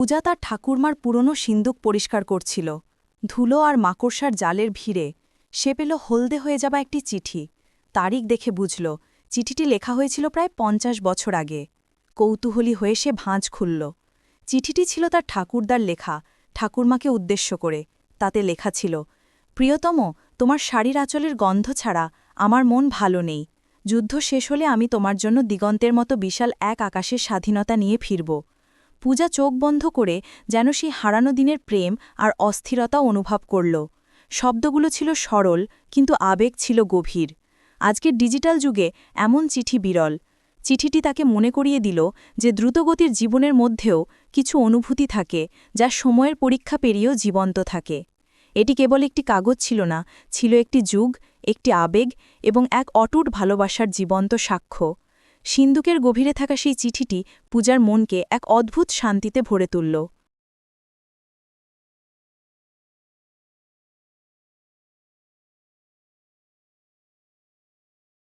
পূজা তার ঠাকুরমার পুরনো সিন্দুক পরিষ্কার করছিল। ধুলো আর মাকড়সার জালের ভিড়ে সে পেল হলদে হয়ে যাবা একটি চিঠি। তারিখ দেখে বুঝল, চিঠিটি লেখা হয়েছিল প্রায় পঞ্চাশ বছর আগে। কৌতূহলী হয়ে সে ভাঁজ খুলল। চিঠিটি ছিল তার ঠাকুরদার লেখা, ঠাকুরমাকে উদ্দেশ্য করে। তাতে লেখা ছিল, প্রিয়তম, তোমার শাড়ির আঁচলের গন্ধ ছাড়া আমার মন ভালো নেই। যুদ্ধ শেষ হলে আমি তোমার জন্য দিগন্তের মতো বিশাল এক আকাশের স্বাধীনতা নিয়ে ফিরব। পূজা চোখ বন্ধ করে যেন সে হারানো দিনের প্রেম আর অস্থিরতা অনুভব করল। শব্দগুলো ছিল সরল, কিন্তু আবেগ ছিল গভীর। আজকের ডিজিটাল যুগে এমন চিঠি বিরল। চিঠিটি তাকে মনে করিয়ে দিল যে দ্রুতগতির জীবনের মধ্যেও কিছু অনুভূতি থাকে, যা সময়ের পরীক্ষা পেরিয়েও জীবন্ত থাকে। এটি কেবল একটি কাগজ ছিল না, ছিল একটি যুগ, একটি আবেগ এবং এক অটুট ভালোবাসার জীবন্ত সাক্ষ্য। সিন্দুকের গভীরে থাকা সেই চিঠিটি পূজার মনকে এক অদ্ভুত শান্তিতে ভরে তুলল।